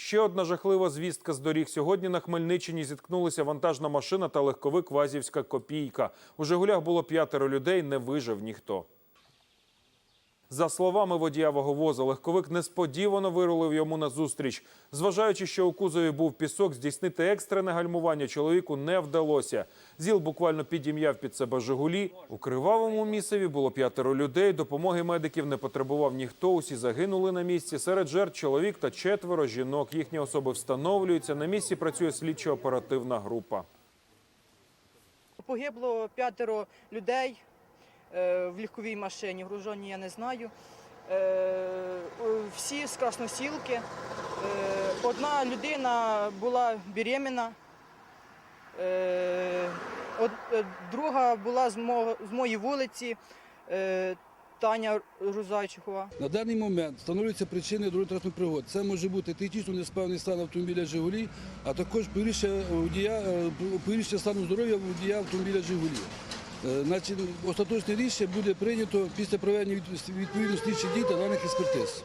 Ще одна жахлива звістка з доріг. Сьогодні на Хмельниччині зіткнулися вантажна машина та легковик Вазівська копійка. У Жигулях було п'ятеро людей, не вижив ніхто. За словами водія ваговоза, легковик несподівано вирулив йому назустріч. Зважаючи, що у кузові був пісок, здійснити екстрене гальмування чоловіку не вдалося. ЗІЛ буквально підім'яв під себе «Жигулі». У кривавому місцеві було п'ятеро людей. Допомоги медиків не потребував ніхто. Усі загинули на місці. Серед жертв чоловік та четверо жінок. Їхні особи встановлюються. На місці працює слідчо-оперативна група. Погибло п'ятеро людей в легковій машині, гружені я не знаю. Е, Всі з красносілки. Е, Одна людина була беременна, е, е, друга була з мо- моєї вулиці, е, Таня Рузайчихова. На даний момент встановлюються причини дорожньо-транспортних пригод. Це може бути технічно несправний стан автомобіля «Жигулі», а також е, погіршення стану здоров'я водія автомобіля «Жигулі». Е, Значить, остаточне рішення буде прийнято після проведення від- відповідних слідчих дій та даних експертиз.